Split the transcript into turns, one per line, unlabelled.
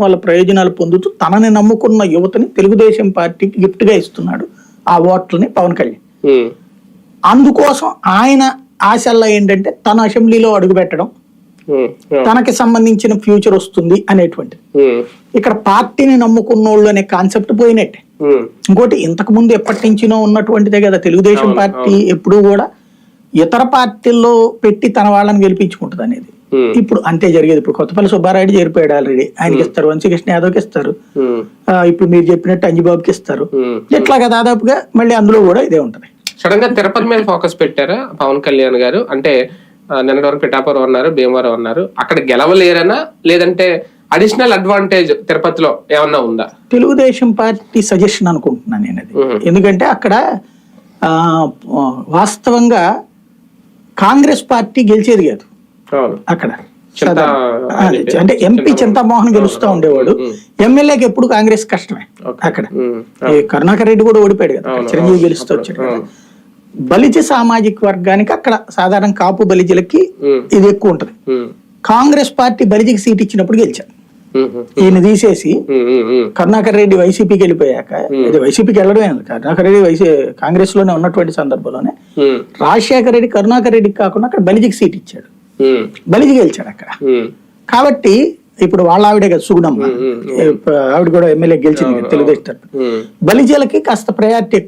వాళ్ళ ప్రయోజనాలు పొందుతూ తనని నమ్ముకున్న యువతని తెలుగుదేశం పార్టీకి గిఫ్ట్గా ఇస్తున్నాడు. ఆ ఓట్లని పవన్ కళ్యాణ్. అందుకోసం ఆయన ఆశల్లో ఏంటంటే తన అసెంబ్లీలో అడుగుపెట్టడం. తనకి సంబంధించిన ఫ్యూచర్ వస్తుంది అనేటువంటిది.
ఉమ్,
ఇక్కడ పార్టీని నమ్ముకున్నోళ్ళు అనే కాన్సెప్ట్ పోయినట్టే. ఇంకోటి ఇంతకు ముందు ఎప్పటి నుంచినో ఉన్నటువంటిదే కదా తెలుగుదేశం పార్టీ ఎప్పుడూ కూడా ఇతర పార్టీల్లో పెట్టి తన వాళ్ళని గెలిపించుకుంటది అనేది ఇప్పుడు అంతే జరిగేది. ఇప్పుడు కొత్తపల్లి సుబ్బారాయుడు చేరిపోయాడు ఆల్రెడీ ఆయనకి ఇస్తారు. వంశీకృష్ణ యాదవ్కి ఇస్తారు. ఆ, ఇప్పుడు మీరు చెప్పినట్టు అంజిబాబుకి ఇస్తారు.
ఉమ్.
ఇట్లాగా దాదాపుగా మళ్ళీ అందులో కూడా ఇదే ఉంటది.
సడన్గా తిరుపతి మీద ఫోకస్ పెట్టారా పవన్ కళ్యాణ్ గారు? అంటే ఆ, నిన్నటి వరకు పిఠాపురం అన్నారు భీమవరం అన్నారు. అక్కడ గెలవలేరనా? లేదంటే అడిషనల్ అడ్వాంటేజ్ తిరుపతిలో ఏమన్నా ఉందా?
తెలుగుదేశం పార్టీ సజెషన్ అనుకుంటున్నాను నేను అది. ఎందుకంటే అక్కడ ఆ, వాస్తవంగా కాంగ్రెస్ పార్టీ గెలిచేది కాదు. అక్కడ. అంటే ఎంపీ చింతామోహన్ గెలుస్తా ఉండేవాడు.
మ్మ్.
ఎమ్మెల్యేకి ఎప్పుడు కాంగ్రెస్ కష్టమే. అక్కడ. కరుణాకర్ రెడ్డి కూడా ఓడిపోయాడు కదా. చిరంజీవి. గెలుస్తూ వచ్చాడు కదా. బలిజ సామాజిక వర్గానికి అక్కడ సాధారణ కాపు బలిజలకి ఇది ఎక్కువ ఉంటది. కాంగ్రెస్ పార్టీ బలిజకి సీట్ ఇచ్చినప్పుడు
ఉమ్,
ఈయన తీసేసి కరుణాకర్ రెడ్డి వైసీపీకి వెళ్ళిపోయాక ఇది వైసీపీకి వెళ్ళడమే. కరుణాకర్ రెడ్డి వైసీ కాంగ్రెస్లోనే ఉన్నటువంటి సందర్భంలోనే రాజశేఖర రెడ్డి కరుణాకర్ రెడ్డికి కాకుండా అక్కడ బలిజికి సీట్ ఇచ్చాడు. బలిజి గెలిచాడు అక్కడ. కాబట్టి ఇప్పుడు వాళ్ళ ఆవిడే కదా సుగుణమ్మ. ఆవిడ కూడా ఎమ్మెల్యే గెలిచింది తెలుగుదేశం తరపున.
ఉమ్,
బలిజీలకి కాస్త ప్రయారిటీ ఎక్కువ.